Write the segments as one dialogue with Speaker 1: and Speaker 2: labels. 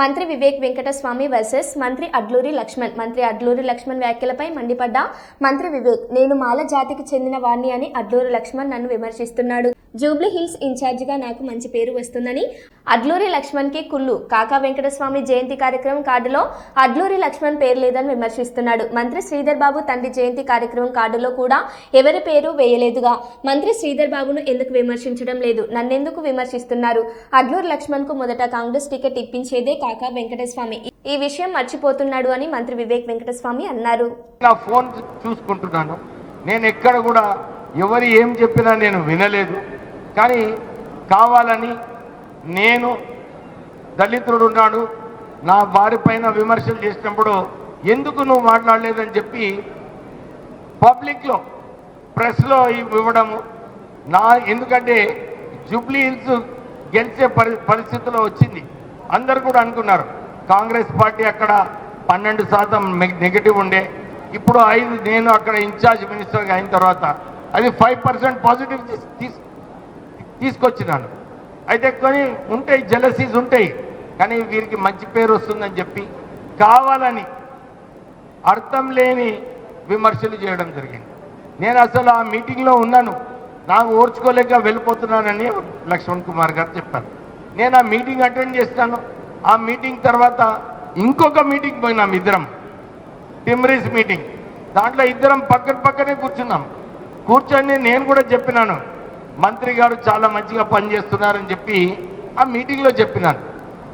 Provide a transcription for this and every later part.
Speaker 1: మంత్రి వివేక్ వెంకటస్వామి వర్సెస్ మంత్రి అడ్లూరి లక్ష్మణ్. మంత్రి అడ్లూరి లక్ష్మణ్ వ్యాఖ్యలపై మండిపడ్డ మంత్రి వివేక్. నేను మాల జాతికి చెందిన వాణ్ణి అని అడ్లూరి లక్ష్మణ్ నన్ను విమర్శిస్తున్నాడు. జూబ్లీ హిల్స్ ఇన్ఛార్జిగా నాకు మంచి పేరు వస్తుందని అడ్లూరి లక్ష్మణ్కి కుళ్ళు. కాకా వెంకటస్వామి జయంతి కార్యక్రమం కార్డులో అడ్లూరి లక్ష్మణ్ పేరు లేదని విమర్శిస్తున్నాడు. మంత్రి శ్రీధర్ బాబు తండ్రి జయంతి కార్యక్రమం కార్డులో కూడా ఎవరి పేరు వేయలేదుగా. మంత్రి శ్రీధర్ బాబును ఎందుకు విమర్శించడం లేదు? నన్నెందుకు విమర్శిస్తున్నారు? అడ్లూరి లక్ష్మణ్కు మొదట కాంగ్రెస్ టికెట్ ఇప్పించేదే కాకా వెంకటస్వామి. ఈ విషయం మర్చిపోతున్నాడు అని మంత్రి వివేక్ వెంకటస్వామి అన్నారు.
Speaker 2: నా ఫోన్ చూసుకుంటున్నాను. నేను ఎక్కడ కూడా ఎవరు ఏం చెప్పినా నేను వినలేదు. కానీ కావాలని నేను దళితుడు ఉన్నాడు. నా వారి పైన విమర్శలు చేసినప్పుడు ఎందుకు నువ్వు మాట్లాడలేదని చెప్పి పబ్లిక్లో ప్రెస్లో ఇవ్వడము నా ఎందుకంటే జూబ్లీ హిల్స్ గెలిచే పరి పరిస్థితిలో వచ్చింది. అందరు కూడా అనుకున్నారు కాంగ్రెస్ పార్టీ అక్కడ పన్నెండు శాతం నెగిటివ్ ఉండే. ఇప్పుడు ఐదు నేను అక్కడ ఇన్ఛార్జ్ మినిస్టర్గా అయిన తర్వాత అది ఫైవ్ పర్సెంట్ పాజిటివ్ తీసు తీసుకొచ్చినాను. అయితే కొన్ని ఉంటాయి జలసీస్ ఉంటాయి. కానీ వీరికి మంచి పేరు వస్తుందని చెప్పి కావాలని అర్థం లేని విమర్శలు చేయడం జరిగింది. నేను అసలు ఆ మీటింగ్లో ఉన్నాను. నాకు ఓర్చుకోలేక వెళ్ళిపోతున్నానని లక్ష్మణ్ కుమార్ గారు చెప్పారు. నేను ఆ మీటింగ్ అటెండ్ చేస్తాను. ఆ మీటింగ్ తర్వాత ఇంకొక మీటింగ్ పోయినాం ఇద్దరం. టిమ్రీస్ మీటింగ్. దాంట్లో ఇద్దరం పక్కన పక్కనే కూర్చున్నాం. కూర్చొని నేను కూడా చెప్పినాను. మంత్రి గారు చాలా మంచిగా పనిచేస్తున్నారని చెప్పి ఆ మీటింగ్లో చెప్పినాను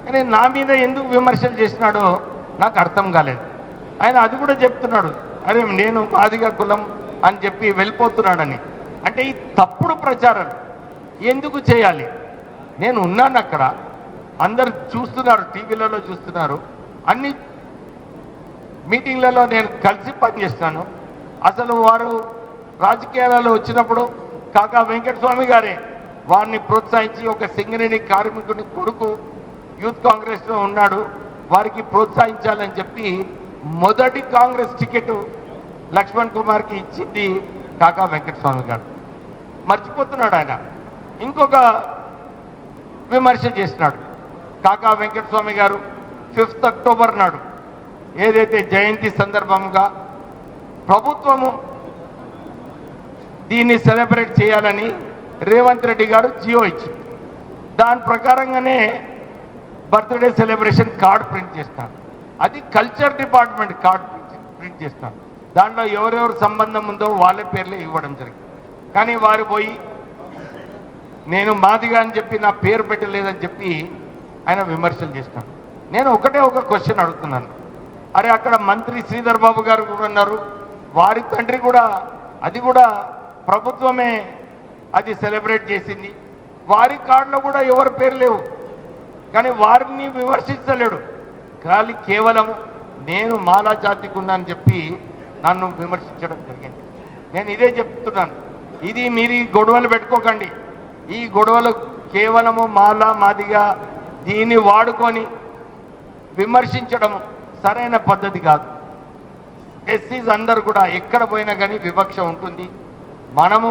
Speaker 2: కానీ నా మీద ఎందుకు విమర్శలు చేసినాడో నాకు అర్థం కాలేదు. ఆయన అది కూడా చెప్తున్నాడు అరే నేను మాదిగా కులం అని చెప్పి వెళ్ళిపోతున్నాడని. అంటే ఈ తప్పుడు ప్రచారం ఎందుకు చేయాలి? నేను ఉన్నాను అక్కడ అందరు చూస్తున్నారు టీవీలలో చూస్తున్నారు. అన్ని మీటింగ్లలో నేను కలిసి పనిచేస్తాను అసలు వారు రాజకీయాలలో వచ్చినప్పుడు కాకా వెంకటస్వామి గారే వారిని ప్రోత్సహించి ఒక సింగరేణి కార్మికుని కొడుకు యూత్ కాంగ్రెస్లో ఉన్నాడు. వారికి ప్రోత్సహించాలని చెప్పి మొదటి కాంగ్రెస్ టికెట్ లక్ష్మణ్ కుమార్కి ఇచ్చింది కాకా వెంకటస్వామి గారు. మర్చిపోతున్నాడు ఆయన. ఇంకొక విమర్శ చేసినాడు కాకా వెంకటస్వామి గారు ఫిఫ్త్ అక్టోబర్ నాడు ఏదైతే జయంతి సందర్భంగా ప్రభుత్వము దీన్ని సెలబ్రేట్ చేయాలని రేవంత్ రెడ్డి గారు జియో ఇచ్చింది. దాని ప్రకారంగానే బర్త్డే సెలబ్రేషన్ కార్డ్ ప్రింట్ చేస్తాను అది కల్చర్ డిపార్ట్మెంట్ కార్డ్ ప్రింట్ చేస్తాను దాంట్లో ఎవరెవరు సంబంధం ఉందో వాళ్ళ పేర్లే ఇవ్వడం జరిగింది. కానీ వారు పోయి నేను మాదిగా అని చెప్పి నా పేరు పెట్టలేదని చెప్పి ఆయన విమర్శలు చేస్తాను నేను ఒకటే ఒక క్వశ్చన్ అడుగుతున్నాను. అరే అక్కడ మంత్రి శ్రీధర్ బాబు గారు కూడా ఉన్నారు. వారి తండ్రి కూడా అది కూడా ప్రభుత్వమే అది సెలబ్రేట్ చేసింది. వారి కార్డులో కూడా ఎవరి పేరు లేవు. కానీ వారిని విమర్శించలేడు. కానీ కేవలం నేను మాలా జాతికి ఉన్నానని చెప్పి నన్ను విమర్శించడం జరిగింది. నేను ఇదే చెప్తున్నాను. ఇది మీరు ఈ గొడవలు పెట్టుకోకండి. ఈ గొడవలు కేవలము మాలా మాదిగా దీన్ని వాడుకొని విమర్శించడం సరైన పద్ధతి కాదు. ఎస్సీస్ అందరు కూడా ఎక్కడ పోయినా కానీ వివక్ష ఉంటుంది. మనము